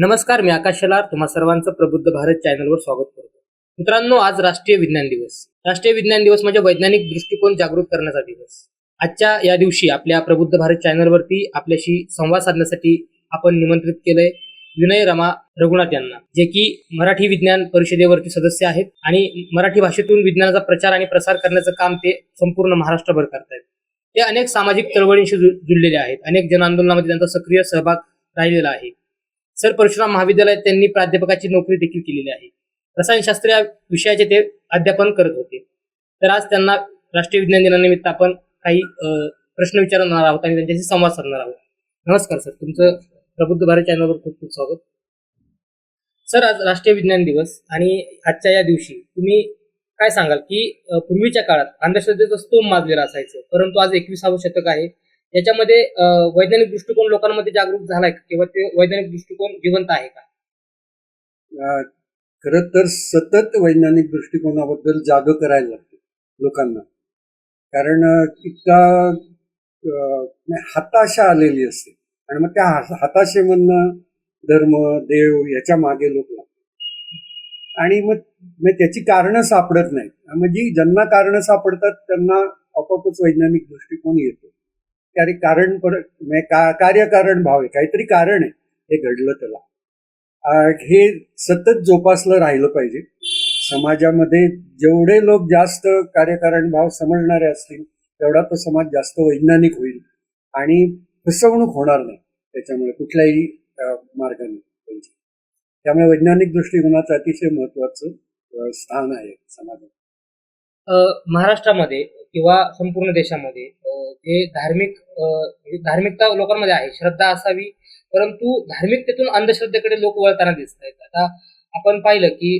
नमस्कार मी आकाश शेलार. तुम्हा सर्वांचं प्रबुद्ध भारत चॅनलवर स्वागत करतो. मित्रांनो आज राष्ट्रीय विज्ञान दिवस. राष्ट्रीय विज्ञान दिवस म्हणजे वैज्ञानिक दृष्टिकोन जागृत करण्याचा दिवस. आजच्या या दिवशी आपल्या प्रबुद्ध भारत चॅनलवरती आपल्याशी संवाद साधण्यासाठी आपण निमंत्रित केलंय विनय रमा रघुनाथ यांना जे की मराठी विज्ञान परिषदेवरती सदस्य आहेत आणि मराठी भाषेतून विज्ञानाचा प्रचार आणि प्रसार करण्याचं काम ते संपूर्ण महाराष्ट्रभर करतायत. ते अनेक सामाजिक चळवळींशी जु- जुळलेले आहेत. अनेक जन आंदोलनामध्ये त्यांचा सक्रिय सहभाग राहिलेला आहे. सर परशुराम महाविद्यालयात त्यांनी प्राध्यापकाची नोकरी देखील केलेली आहे. रसायनशास्त्र या विषयाचे ते अध्यापन करत होते. तर आज त्यांना राष्ट्रीय विज्ञान दिनानिमित्त आपण काही प्रश्न विचारणार आहोत आणि त्यांच्याशी संवाद साधणार आहोत. नमस्कार सर तुमचं प्रबुद्ध भारत चॅनलवर खूप खूप स्वागत. सर आज राष्ट्रीय विज्ञान दिवस आणि आजच्या या दिवशी तुम्ही काय सांगाल की पूर्वीच्या काळात अंधश्रद्धेचं स्तोम माजलेला असायचं परंतु आज एकविसावं शतक आहे. याच्यामध्ये वैज्ञानिक दृष्टिकोन लोकांमध्ये जागरूक झालाय का? किंवा ते वैज्ञानिक दृष्टिकोन जिवंत आहे का? खर तर सतत वैज्ञानिक दृष्टिकोनाबद्दल जाग करायला लागते लोकांना. कारण इतका अं, म्हणजे हताशा आलेली असते. आणि मग त्या हताशेमधनं धर्म देव याच्या मागे लोक लागतात. आणि मग मग त्याची कारणं सापडत नाहीत. म्हणजे ज्यांना कारणं सापडतात त्यांना आपोआपच वैज्ञानिक दृष्टिकोन येतो. कारण कारण पर- म्हणजे का- कार्यकारण भाव आहे काहीतरी कारण आहे हे घडलं त्याला. हे सतत जोपासलं राहिलं पाहिजे. समाजामध्ये जेवढे लोक जास्त कार्यकारण भाव समजणारे असतील तेवढा तो समाज जास्त वैज्ञानिक होईल आणि फसवणूक होणार नाही त्याच्यामुळे कुठल्याही मार्गाने. त्यांची त्यामुळे वैज्ञानिक दृष्टिकोनाचं अतिशय महत्वाचं स्थान आहे समाजात. महाराष्ट्रामध्ये किंवा संपूर्ण देशामध्ये. जे धार्मिक म्हणजे धार्मिकता लोकांमध्ये आहे श्रद्धा असावी परंतु धार्मिकतेतून अंधश्रद्धेकडे लोक वळताना दिसत आहेत. आता आपण पाहिलं की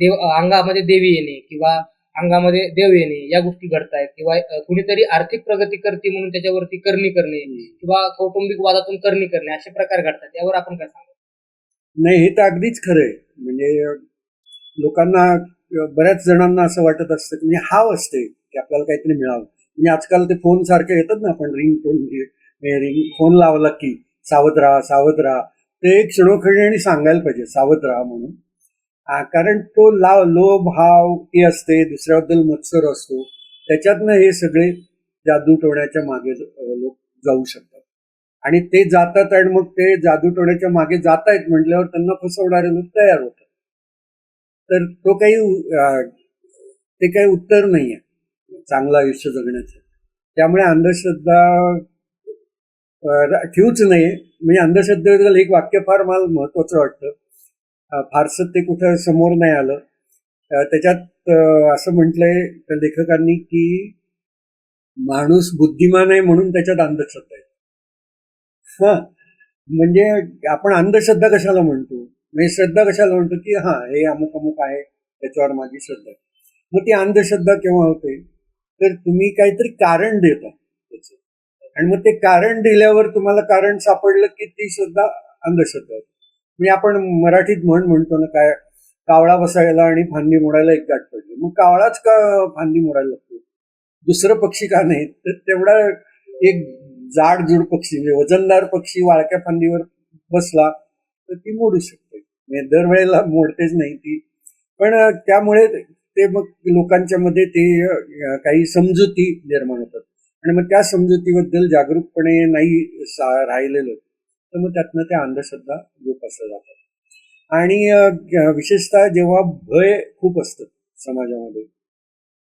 देव अंगामध्ये देवी येणे किंवा अंगामध्ये देव येणे या गोष्टी घडतायत किंवा कुणीतरी आर्थिक प्रगती करते म्हणून त्याच्यावरती करणी करणे किंवा कौटुंबिक वादातून करणी करणे असे प्रकार घडतात. यावर आपण काय सांगू? नाही हे तर अगदीच खरं आहे. म्हणजे लोकांना बऱ्याच जणांना असं वाटत असतं की म्हणजे हाव असते की आपल्याला काहीतरी मिळावं. म्हणजे आजकाल ते फोन सारखे येतात ना आपण रिंग फोन रिंग फोन लावला की सावध राहा सावध राहा. ते एक क्षणोक्षणी आणि सांगायला पाहिजे सावध राहा म्हणून. कारण तो लाव लोभ हाव हे असते दुसऱ्याबद्दल मत्सर असतो. त्याच्यातनं हे सगळे जादू टोण्याच्या मागे लोक जाऊ शकतात. आणि ते जातात आणि मग ते जादू टोण्याच्या मागे जात आहेत म्हटल्यावर त्यांना फसवणारे लोक तयार होतात. तर तो काही ते काही उत्तर नाही आहे चांगलं आयुष्य जगण्याचं. त्यामुळे अंधश्रद्धा ठेवूच नाही म्हणजे अंधश्रद्धेबद्दल एक वाक्य फार मला महत्वाचं वाटतं. फारसं ते कुठं समोर नाही आलं. त्याच्यात असं म्हटलंय त्या लेखकांनी की माणूस बुद्धिमान आहे म्हणून त्याच्यात अंधश्रद्धा आहे. हा. म्हणजे आपण अंधश्रद्धा कशाला म्हणतो? म्हणजे श्रद्धा कशाला म्हणतो की हा हे अमुक अमुक आहे त्याच्यावर माझी श्रद्धा मग ती अंधश्रद्धा केव्हा होते? तर तुम्ही काहीतरी कारण देता त्याचं. आणि मग ते कारण दिल्यावर तुम्हाला कारण सापडलं की ती श्रद्धा अंधश्रद्धा आहे म्हणजे आपण मराठीत म्हण म्हणतो ना काय कावळा बसायला आणि फांदी मोडायला एक गाठ पडली. मग कावळाच का फांदी मोडायला लागतो? दुसरं पक्षी का नाही? तर तेवढा एक जाडजूड पक्षी म्हणजे वजनदार पक्षी वाळक्या फांदीवर बसला तर ती मोडू शकते. म्हणजे दरवेळेला मोडतेच नाही ती. पण त्यामुळे ते मग लोकांच्या मध्ये ते काही समजुती निर्माण होतात. आणि मग त्या समजुतीबद्दल जागरूकपणे नाही राहिलेलं. तर मग त्यातनं त्या अंधश्रद्धा जोपासल्या जातात. आणि विशेषतः जेव्हा भय खूप असतं समाजामध्ये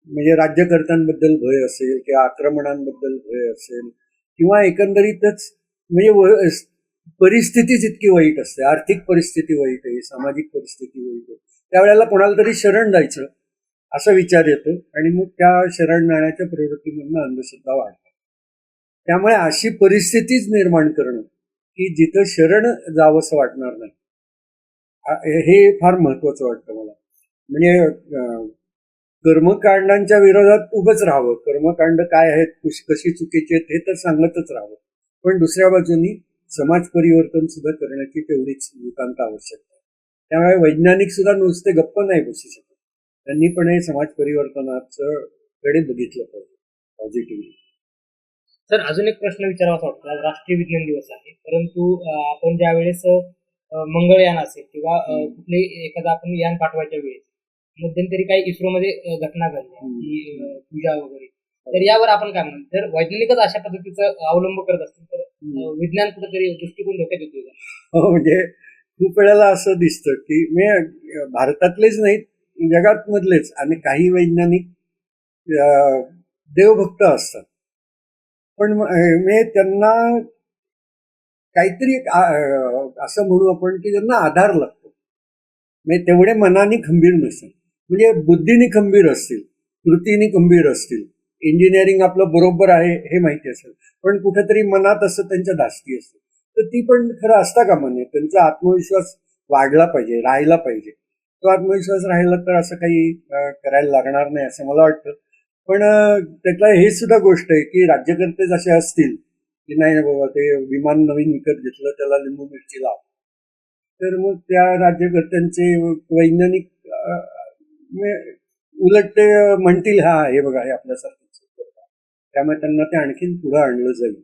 म्हणजे राज्यकर्त्यांबद्दल भय असेल किंवा आक्रमणांबद्दल भय असेल किंवा एकंदरीतच म्हणजे परिस्थितीच इतकी वाईट असते आर्थिक परिस्थिती वाईट आहे सामाजिक परिस्थिती वाईट आहे त्यावेळेला कोणाला तरी शरण जायचं असा विचार येतो आणि मग त्या शरण जाण्याच्या प्रवृत्तीमधनं अंधश्रद्धा वाढतात त्यामुळे अशी परिस्थितीच निर्माण करणं की जिथं शरण जावंसं वाटणार नाही. हे फार महत्वाचं वाटतं मला. म्हणजे अं, कर्मकांडांच्या विरोधात उभंच राहावं. कर्मकांड काय आहेत कुश- कशी चुकीची आहेत हे तर सांगतच राहावं. पण दुसऱ्या बाजूनी समाज परिवर्तन सुद्धा करण्याची तेवढीच नितांत आवश्यकता आहे. त्यामुळे वैज्ञानिक सुद्धा नुसते गप्प नाही बसू शकत. त्यांनी पण हे समाज परिवर्तनाचं कडे बघितलं पाहिजे पॉझिटिव्हली सर अजून एक प्रश्न विचारावा वाटतो. आज राष्ट्रीय विज्ञान दिवस आहे. परंतु आपण ज्या वेळेस मंगळयान असेल किंवा कुठले एखादा आपण यान पाठवायच्या वेळेस मध्यंतरी काही इस्रोमध्ये घटना घडल्या हम्म. की पूजा वगैरे. तर यावर आपण काय म्हणतो जर वैज्ञानिकच अशा पद्धतीचा अवलंब करत असतील तर विज्ञान कुठेतरी दृष्टिकोन धोक्यात येतोय का? हो म्हणजे खूप वेळेला असं दिसतं की म्हणजे भारतातलेच नाहीत जगात मधलेच आणि काही वैज्ञानिक देवभक्त असतात. पण म- त्यांना काहीतरी एक असं म्हणू आपण की त्यांना आधार लागतो. म्हणजे तेवढे मनाने खंबीर नसतात म्हणजे बुद्धीने खंबीर असतील कृतीने खंबीर असतील. इंजिनिअरिंग आपलं बरोबर आहे हे माहिती असेल. पण कुठेतरी मनात असं त्यांच्या धास्ती असते. तर ती पण खरं असता का म्हणे त्यांचा आत्मविश्वास वाढला पाहिजे राहायला पाहिजे. तो आत्मविश्वास राहिला तर असं काही करायला लागणार नाही असं मला वाटतं. पण त्यातला हे सुद्धा गोष्ट आहे की राज्यकर्ते जसे असतील की नाही ना बाबा ते विमान नवीन विकत घेतलं त्याला लिंबू मिरची लाव. तर मग त्या राज्यकर्त्यांचे वैज्ञानिक उलट ते म्हणतील हा हे बघा हे आपल्यासारखं. त्यामुळे त्यांना ते आणखीन पुढं आणलं जाईल.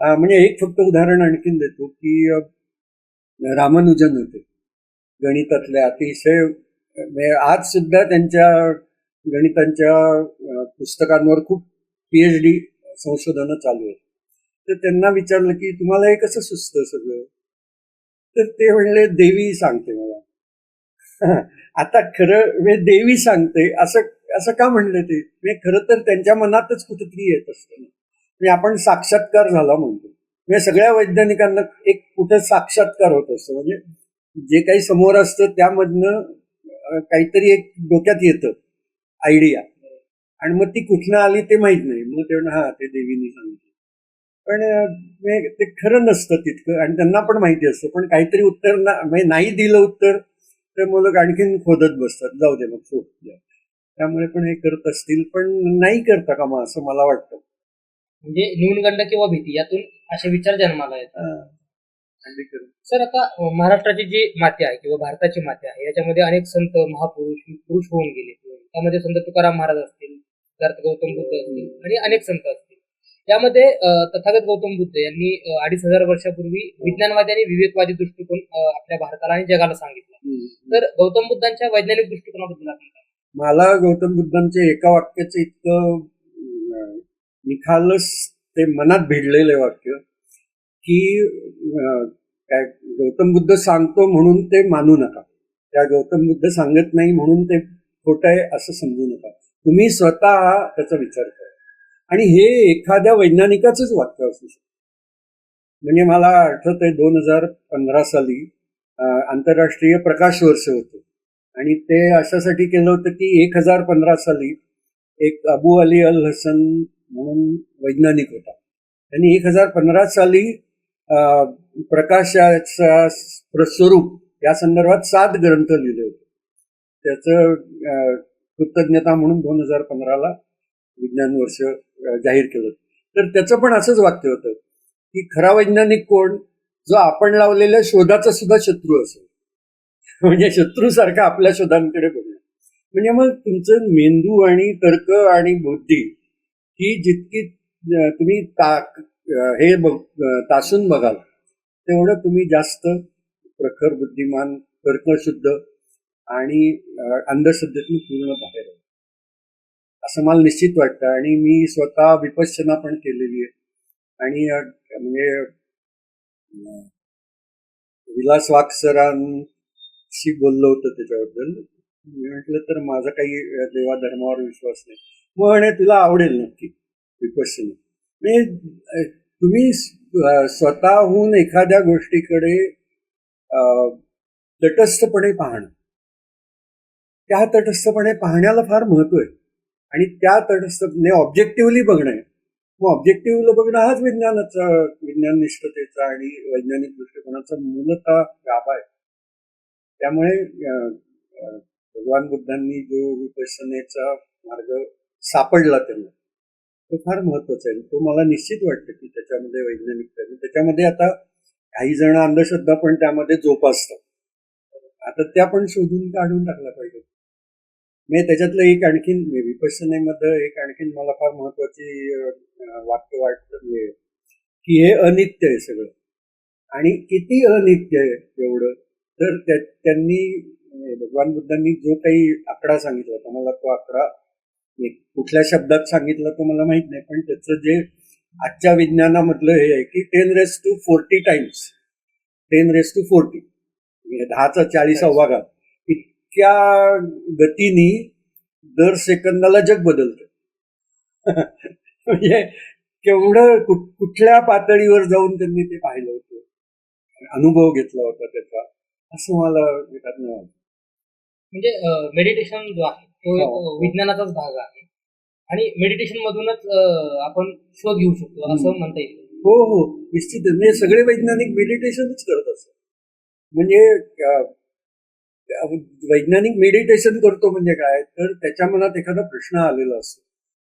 म्हणजे एक फक्त उदाहरण आणखीन देतो की रामानुजन होते. गणितातले अतिशय म्हणजे आज सुद्धा त्यांच्या गणितांच्या पुस्तकांवर खूप पीएच डी संशोधनं चालू आहेत. तर त्यांना विचारलं की तुम्हाला हे कसं सुचतं सगळं? तर ते म्हणले देवी सांगते मला. आता खरं म्हणजे देवी सांगते असं असं का म्हणले ते? म्हणजे खरं तर त्यांच्या मनातच कुठेतरी येत असतं म्हणजे आपण साक्षात्कार झाला म्हणतो. म्हणजे सगळ्या वैज्ञानिकांना एक कुठे साक्षात्कार होत असतो. म्हणजे जे काही समोर असतं त्यामधनं काहीतरी एक डोक्यात येतं आयडिया आणि मग ती कुठनं आली ते माहीत नाही. मग ते हा ते देवीने सांगितलं. पण म्हणजे ते खरं नसतं तितकं. आणि त्यांना पण माहिती असतं. पण काहीतरी उत्तर ना म्हणजे नाही दिलं उत्तर तर मुलं आणखीन खोदत बसतात. जाऊ दे मग सोड. द्या. त्यामुळे पण हे करत असतील पण नाही करता का मग असं मला वाटतं. म्हणजे न्यूनगंड किंवा भीती यातून असे विचार जन्माला येतात. हा. सर आता महाराष्ट्राची जी माती आहे किंवा भारताची माती आहे याच्यामध्ये अनेक संत महापुरुष पुरुष होऊन गेले. त्यामध्ये संत तुकाराम महाराज असतील सिद्धार्थ गौतम बुद्ध असतील आणि अनेक संत असतील. यामध्ये तथागत गौतम बुद्ध यांनी अडीच हजार वर्षापूर्वी विज्ञानवादी आणि विवेकवादी दृष्टिकोन आपल्या भारताला आणि जगाला सांगितला. तर गौतम बुद्धांच्या वैज्ञानिक दृष्टिकोनाबद्दल आपण काय मला गौतम बुद्धांचे एका वाक्याचं इतकं निखालस ते मनात भिडलेलं आहे वाक्य की काय गौतम बुद्ध सांगतो म्हणून ते मानू नका. त्या गौतम बुद्ध सांगत नाही म्हणून ते खोटं आहे असं समजू नका. तुम्ही स्वतः त्याचा विचार करा. आणि हे एखाद्या वैज्ञानिकाचंच वाक्य असू शकतं. म्हणजे मला आठवत आहे दोन हजार पंधरा साली आंतरराष्ट्रीय प्रकाश वर्ष होतं. आणि ते अशासाठी केलं होतं की एक हजार पंधरा साली एक अबू अली अल हसन म्हणून वैज्ञानिक होता. त्यांनी एक हजार पंधरा साली अं, प्रकाशाचा स्वरूप या संदर्भात सात ग्रंथ लिहिले होते. त्याचं कृतज्ञता म्हणून दोन हजार पंधराला विज्ञान वर्ष जाहीर केलं तर त्याचं पण असंच वाक्य होतं की खरा वैज्ञानिक कोण? जो आपण लावलेल्या शोधाचा सुद्धा शत्रू असेल. म्हणजे शत्रूसारखा आपल्या शोधांकडे बघणं म्हणजे मग तुमचं मेंदू आणि तर्क आणि बुद्धी ही जितकी तुम्ही ता हे बघ तासून बघाल तेवढं तुम्ही जास्त प्रखर बुद्धिमान तर्कशुद्ध आणि अंधश्रद्धेतून पूर्ण बाहेर असं मला निश्चित वाटतं आणि मी स्वतः विपश्यना पण केलेली आहे. आणि म्हणजे विलास वाक्सरां शी बोललो होतो त्याच्याबद्दल. मी म्हटलं तर माझा काही देवा धर्मावर विश्वास नाही. मग म्हणे तुला आवडेल नक्की. विपश्यना म्हणजे तुम्ही स्वतःहून एखाद्या गोष्टीकडे अं, तटस्थपणे पाहणं. त्या तटस्थपणे पाहण्याला फार महत्त्व आहे. आणि त्या तटस्थ ऑब्जेक्टिव्हली बघणं आहे. मग ऑब्जेक्टिव्हली बघणं हाच विज्ञानाचा विज्ञाननिष्ठतेचा आणि वैज्ञानिक दृष्टिकोनाचा मूलतः गाभा आहे. त्यामुळे भगवान बुद्धांनी जो विपसनेचा मार्ग सापडला त्यांना तो फार महत्त्वाचा आहे. तो मला निश्चित वाटतं की त्याच्यामध्ये वैज्ञानिक आहे. त्याच्यामध्ये आता काही जण अंधश्रद्धा पण त्यामध्ये जोपासतात. आता त्या पण शोधून काढून टाकल्या पाहिजे म्हणजे त्याच्यातलं एक आणखीन विपसनेमध्ये एक आणखीन मला फार महत्वाची वाक्य वाटतं म्हणजे की हे अनित्य आहे सगळं. आणि किती अनित्य आहे एवढं? तर त्या- त्यांनी भगवान बुद्धांनी जो काही आकडा सांगितला होता मला तो आकडा एक कुठल्या शब्दात सांगितला तो मला माहीत नाही पण त्याचं जे आजच्या विज्ञानामधलं हे आहे की ten raise to forty times ten raise to forty म्हणजे दहाचा चाळीसावा घात इतक्या गतीने दर सेकंदाला जग बदलतं. म्हणजे केवढं कुठ- कुठल्या पातळीवर जाऊन त्यांनी ते पाहिलं होतं अनुभव घेतला होता त्याचा. असं मला वाटतं. म्हणजे मेडिटेशन जो आहे तो एक हो. विज्ञानाचाच भाग आहे. आणि मेडिटेशन मधूनच आपण शोध घेऊ शकतो असं म्हणता येईल. हो हो. निश्चित. म्हणजे सगळे वैज्ञानिक मेडिटेशनच करत असतात म्हणजे वैज्ञानिक मेडिटेशन करतो म्हणजे काय? तर त्याच्या मनात एखादा प्रश्न आलेला असतो.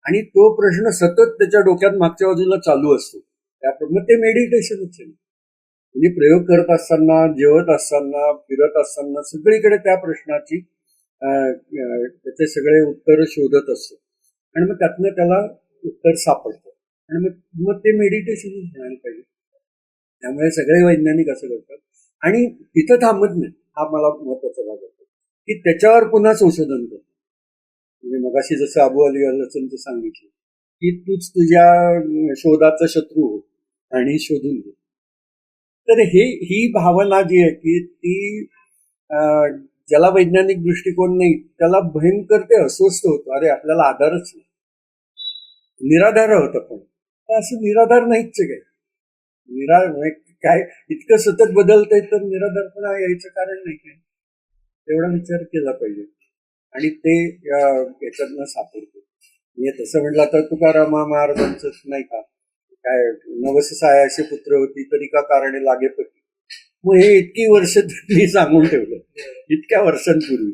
आणि तो प्रश्न सतत त्याच्या डोक्यात मागच्या बाजूला चालू असतो. त्याप्रमाणे ते मेडिटेशनच आहे. म्हणजे प्रयोग करत असताना जेवत असताना फिरत असताना सगळीकडे त्या प्रश्नाची त्याचे सगळे उत्तर शोधत असतो. आणि मग त्यातनं त्याला उत्तर सापडतं. आणि मग मग ते मेडिटेशन म्हणायला पाहिजे. त्यामुळे सगळे वैज्ञानिक असं करतात. आणि तिथं थांबत नाही हा मला महत्त्वाचा भाग होतो की त्याच्यावर पुन्हा संशोधन करतो म्हणजे मगाशी जसं अबू अली अल्लचनचं सांगितलं की तूच तुझ्या शोधाचा शत्रू हो आणि शोधून घे. तर हे ही भावना जी आहे की ती अं, ज्याला वैज्ञानिक दृष्टिकोन नाही त्याला भयंकर ते अस्वस्थ होतो. अरे आपल्याला आधारच नाही. निराधार होत आपण असं निराधार नाहीच काय निरा म्हणजे काय इतकं सतत बदलतंय तर निराधारपणा यायचं कारण नाही काय? तेवढा विचार केला पाहिजे. आणि ते याच्यातनं सापडतो. म्हणजे तसं म्हटलं तर तुकारामा महाराजांच नाही का? काय नवस सायाशी पुत्र होती तरी का कारणे लागेपती मग हे इतकी वर्ष त्यांनी सांगून ठेवलं. इतक्या वर्षांपूर्वी.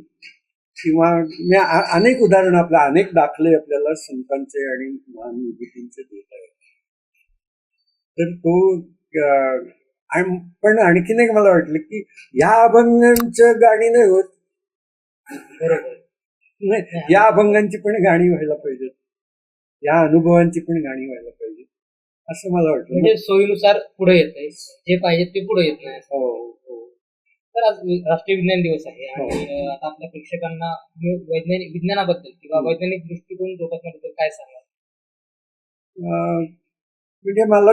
किंवा मी अनेक उदाहरणं आपल्या अनेक दाखले आपल्याला संतांचे आणि महान विभूतींचे देत आहेत. तर तो पण आणखीन एक मला वाटलं की या अभंगांचं गाणी नाही होत. बरोबर. नाही, या अभंगांची पण गाणी व्हायला पाहिजेत. या अनुभवांची पण गाणी व्हायला पाहिजेत. असं मला वाटलं म्हणजे सोयीनुसार पुढे येत आहे. जे पाहिजे ते पुढे येत नाही. हो हो. तर आज राष्ट्रीय विज्ञान दिवस आहे आणि अं, आता आपल्या प्रेक्षकांना हे वैज्ञानिक विज्ञानाबद्दल किंवा वैज्ञानिक दृष्टिकोन जोपासण्याबद्दल काय सांगाल? अं, म्हणजे मला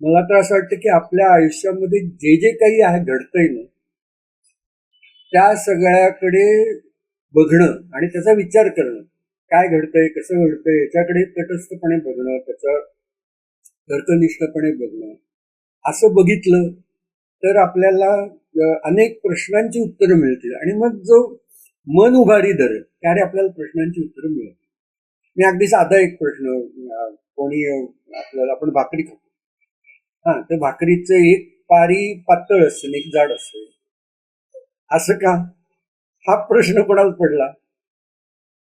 मला तर असं वाटतं की आपल्या आयुष्यामध्ये जे जे काही आहे घडतंय ना त्या सगळ्याकडे बघणं आणि त्याचा विचार करणं काय घडतंय कसं घडतंय याच्याकडे तटस्थपणे बघणं त्याचं तर्कनिष्ठपणे बघणं. असं बघितलं तर आपल्याला अनेक प्रश्नांची उत्तरं मिळतील. आणि मग जो मन उभारी दर त्याने आपल्याला प्रश्नांची उत्तरं मिळतील. मी अगदी साधा एक प्रश्न कोणी आपल्याला आपण भाकरी खातो. हा तर भाकरीचं एक पारी पातळ असेल एक जाड असेल. असं का? हा प्रश्न कोणाला पडला?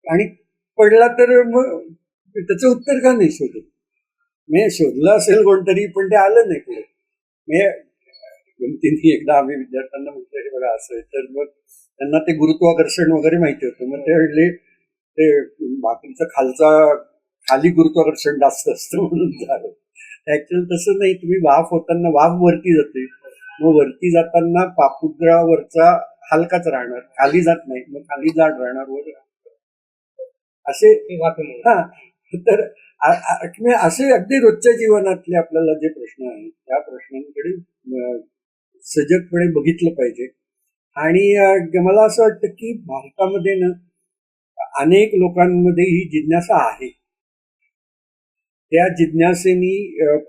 आणि पडला तर मग त्याचं उत्तर का नाही शोधत मी शोधलं असेल कोणतरी पण ते आलं नाही पुढे मी गमतीने एकदा आम्ही विद्यार्थ्यांना म्हटलं हे बघा असं आहे. तर मग त्यांना ते गुरुत्वाकर्षण वगैरे माहिती होतं. मग ते म्हणले ते भाकरीचा खालचा खाली गुरुत्वाकर्षण जास्त असतं म्हणून झालं. ऍक्च्युअली तसं नाही. तुम्ही वाफ होताना वाफ वरती जाते. मग वरती जाताना पापुद्रावरचा हलकाच राहणार. खाली जात नाही. मग खाली जाड राहणार वर. असे ते हा. तर असे अगदी रोजच्या जीवनातले आपल्याला जे प्रश्न आहेत त्या प्रश्नांकडे सजगपणे बघितलं पाहिजे. आणि मला असं वाटतं की भारतामध्ये ना अनेक लोकांमध्ये ही जिज्ञासा आहे. त्या जिज्ञासेनी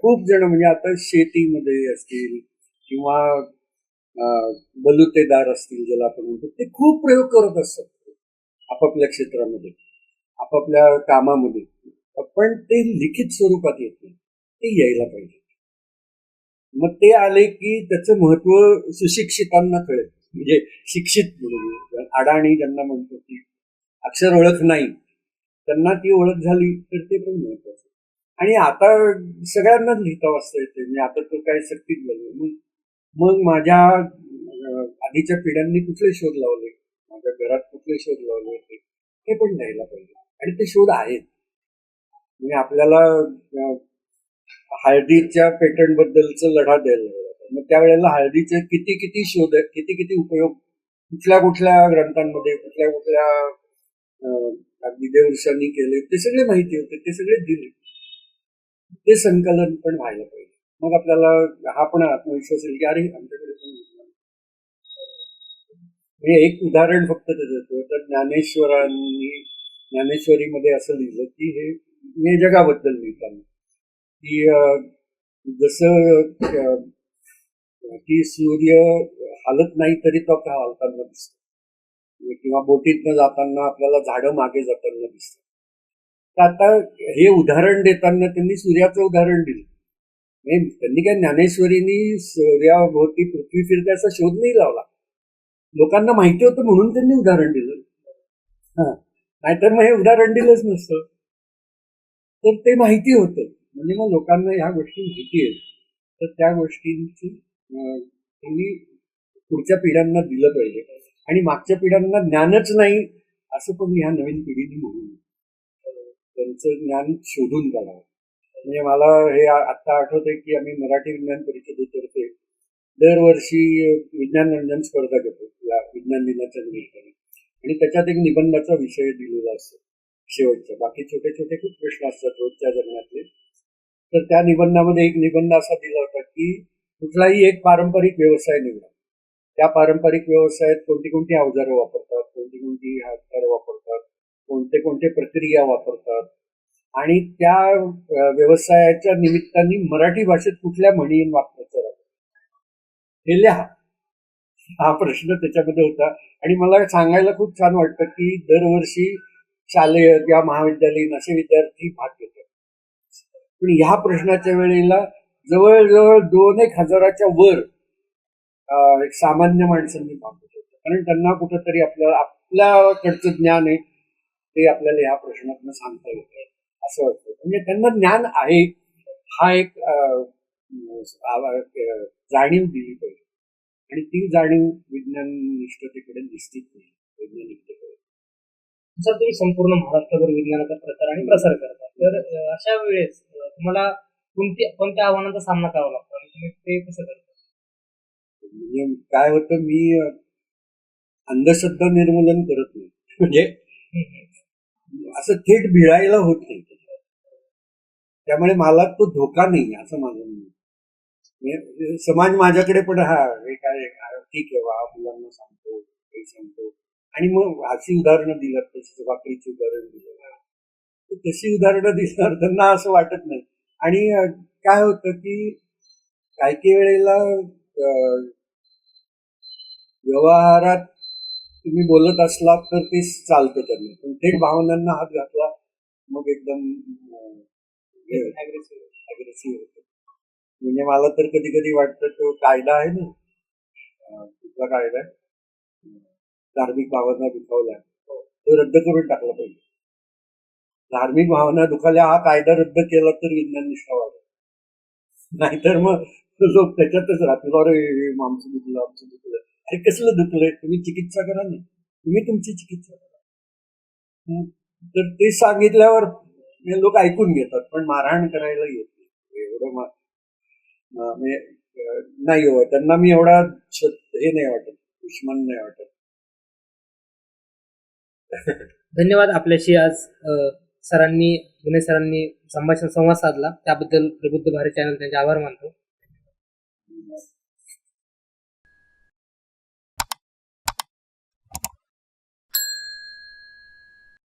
खूप जण म्हणजे आता शेतीमध्ये असतील किंवा बलुतेदार असतील ज्याला आपण म्हणतो ते खूप प्रयोग करत असतात आपापल्या क्षेत्रामध्ये. आपापल्या कामामध्ये. पण ते लिखित स्वरूपात येत नाही. ते यायला पाहिजे. मग ते आले की त्याचं महत्त्व सुशिक्षितांना कळेल. म्हणजे शिक्षित म्हणून. अडाणी ज्यांना म्हणतो की अक्षर ओळख नाही त्यांना ती ओळख झाली तर ते पण महत्वाचं. आणि आता सगळ्यांनाच लिहिता वाचता येते. म्हणजे आता तर काय सक्तीच झाले मग मग माझ्या आधीच्या पिढ्यांनी कुठले शोध लावले? माझ्या घरात कुठले शोध लावले होते? हे पण लिहायला पाहिजे. आणि ते शोध आहेत. म्हणजे आपल्याला हळदीच्या पेटंट बद्दलचा लढा द्यायला मग त्यावेळेला हळदीचे किती किती शोध आहेत, किती किती उपयोग कुठल्या कुठल्या ग्रंथांमध्ये कुठल्या कुठल्या अं, अगदी देवऋषांनी केले ते सगळे माहिती होते ते सगळे दिले. ते संकलन पण व्हायला पाहिजे. मग आपल्याला हा पण आत्मविश्वास येईल की अरे आमच्याकडे पण म्हणजे एक उदाहरण फक्त त्याचं तर ज्ञानेश्वरांनी ज्ञानेश्वरीमध्ये असं लिहिलं की हे मी जगाबद्दल लिहिताना. की जसं की सूर्य हालत नाही तरी तो का हालताना दिसतो? किंवा बोटीतनं जाताना आपल्याला झाडं मागे जाताना दिसतात. तर आता हे उदाहरण देताना त्यांनी सूर्याचं उदाहरण दिलं. नाही त्यांनी काय ज्ञानेश्वरीनी सूर्याभोवती पृथ्वी फिरत्याचा शोध नाही लावला? लोकांना माहिती होतं म्हणून त्यांनी उदाहरण दिलं. हा. नाहीतर मग हे उदाहरण दिलंच नसतं. तर ते माहिती होतं. म्हणजे मग लोकांना ह्या गोष्टी माहिती आहेत. तर त्या गोष्टींची त्यांनी पुढच्या पिढ्यांना दिलं पाहिजे. आणि मागच्या पिढ्यांना ज्ञानच नाही असं पण ह्या नवीन पिढीने म्हणू त्यांचं ज्ञान शोधून काढावं. म्हणजे मला हे आत्ता आठवतंय की आम्ही मराठी विज्ञान परिषदेतर्फे दरवर्षी विज्ञान रंजन स्पर्धा घेतो. या विज्ञान दिनाच्या निमित्ताने. आणि त्याच्यात एक निबंधाचा विषय दिलेला असतो शेवटचा बाकी छोटे छोटे खूप प्रश्न असतात रोजच्या जगण्यातले. तर त्या निबंधामध्ये एक निबंध असा दिला होता की कुठलाही एक पारंपरिक व्यवसाय निवडा. त्या पारंपरिक व्यवसायात कोणती कोणती अवजारं वापरतात कोणती कोणती हत्यारं वापरतात कोणते कोणते प्रक्रिया वापरतात आणि त्या व्यवसायाच्या निमित्ताने मराठी भाषेत कुठल्या म्हणी वापरायचं राहतं? हे लिहा. हा प्रश्न त्याच्यामध्ये होता. आणि मला सांगायला खूप छान वाटतं की दरवर्षी शालेय किंवा महाविद्यालयीन असे विद्यार्थी भाग घेतात. पण ह्या प्रश्नाच्या वेळेला जवळजवळ दोन एक हजाराच्या वर एक सामान्य माणसांनी भाग घेतला कारण त्यांना कुठंतरी आपल्याला आपल्याकडचं ज्ञान आहे ते आपल्याला ह्या प्रश्नातनं सांगता येतं असं वाटतं. म्हणजे त्यांना ज्ञान आहे हा एक जाणीव दिली पाहिजे. आणि ती जाणीव विज्ञान निष्ठतेकडे निश्चित नाही वैज्ञानिकतेकडे. सर तुम्ही संपूर्ण महाराष्ट्रभर विज्ञानाचा प्रचार आणि प्रसार करता तर अशा वेळेस तुम्हाला कोणत्या कोणत्या आव्हानांचा सामना करावा लागतो आणि तुम्ही ते कसं करता? म्हणजे काय होतं मी अंधश्रद्धा निर्मूलन करत नाही. म्हणजे असं थेट भिळायला होत नाही. त्यामुळे मला तो धोका नाही असं माझं म्हणणं समाज माझ्याकडे पण हा हे काय हा, ठीक आहे वा मुलांना सांगतो काही सांगतो. आणि मग अशी उदाहरणं दिलं तसं वाकडीची उदाहरण दिलं तशी उदाहरणं दिसणार त्यांना असं वाटत नाही. आणि काय होतं की काही काही वेळेला व्यवहारात तुम्ही बोलत असलात तर ते चालतं त्यांना. पण थेट भावनांना हात घातला मग एकदम. अग्रेसिव्ह होतं. म्हणजे मला तर कधी कधी वाटतं तो कायदा आहे ना कुठला कायदा आहे? धार्मिक भावना दुखावल्या तो रद्द करून टाकला पाहिजे. धार्मिक भावना दुखावल्या हा कायदा रद्द केला तर विज्ञान निष्ठा वाढेल नाहीतर मग लोक त्याच्यातच राहतील अरे आमचं दुखलं आमचं दुखलं. अरे कसलं दुखलंय तुम्ही चिकित्सा करा ना. तुम्ही तुमची चिकित्सा करा. तर ते सांगितल्यावर हे लोक ऐकून घेतात पण मारहाण करायला येत नाही. एवढं म्हणजे, नाही हो त्यांना मी एवढा हे नाही वाटत दुश्मन नाही वाटत. धन्यवाद आपल्याशी आज सरांनी गुन्हे सरांनी संभाषण संवाद साधला. त्याबद्दल प्रबुद्ध भारत चॅनल त्यांचे आभार मानतो.